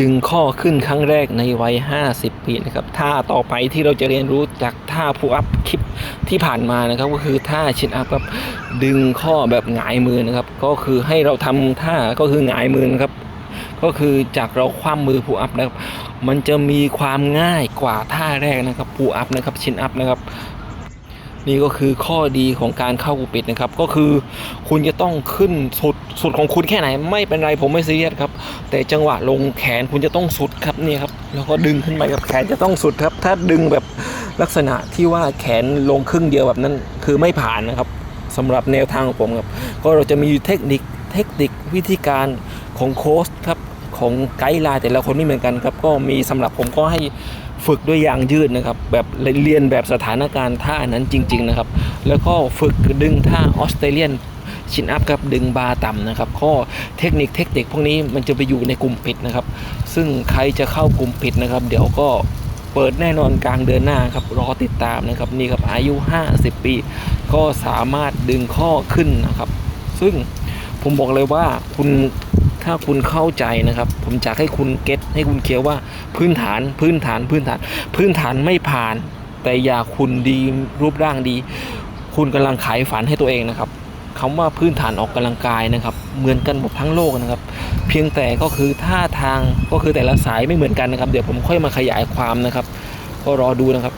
ดึงข้อขึ้นครั้งแรกในวัย 50 ปีนะครับท่าต่อไปที่เราจะเรียนรู้จากท่าผู้อัพคลิปที่ผ่านมานะครับ ก็คือท่าชินอัพครับดึงข้อแบบหงายมือนะครับ ก็คือให้เราทำท่าก็คือหงายมือนะครับ ก็คือจากเราคว่ำมือผู้อัพนะครับ มันจะมีความง่ายกว่าท่าแรกนะครับผู้อัพนะครับชินอัพนะครับ นี่ก็คือข้อดีของการเข้ากูปิดนะครับ ก็คือคุณจะต้องขึ้นสุดสุดของคุณแค่ไหน ไม่เป็นไรผมไม่ซีเรียสครับ แต่จังหวะลงแขนคุณจะต้องสุดครับนี่ครับแล้วก็ดึงขึ้นไปครับแขนจะต้องสุดครับ ถ้าดึงแบบลักษณะที่ว่าแขนลงครึ่งเดียวแบบนั้น คือไม่ผ่านนะครับสำหรับแนวทางของผมครับ ก็เราจะมีเทคนิคเทคนิควิธีการของโค้ชครับ ของไกด์ไลน์แต่ละคนไม่เหมือนกันครับ ก็มีสำหรับผมก็ให้ฝึกด้วยยางยืดนะครับ แบบเรียนแบบสถานการณ์ท่านั้นจริง ๆ นะครับ แล้วก็ฝึกดึงท่าออสเตรเลียนชินอัพครับดึงบาต่ำนะครับข้อเทคนิคเทคนิคพวกนี้มันจะไปอยู่ในกลุ่มปิดนะครับ ซึ่งใครจะเข้ากลุ่มปิดนะครับ เดี๋ยวก็เปิดแน่นอนกลางเดือนหน้าครับรอติดตามนะครับนี่ครับอายุ 50 ปี ก็สามารถดึงข้อขึ้นนะครับ ซึ่งผมบอกเลยว่าคุณ ถ้าคุณเข้าใจนะครับ ผมจะให้คุณเก็ตให้คุณเคลียร์ว่าพื้นฐานพื้นฐานพื้นฐาน พื้นฐานไม่ผ่าน แต่อยากคุณดีรูปร่างดี คุณกำลังขายฝันให้ตัวเองนะครับคำว่าพื้นฐานออกกำลังกายนะครับ เหมือนกันหมดทั้งโลกนะครับ เพียงแต่ก็คือท่าทางก็คือแต่ละสายไม่เหมือนกันนะครับ เดี๋ยวผมค่อยมาขยายความนะครับ ก็รอดูนะครับ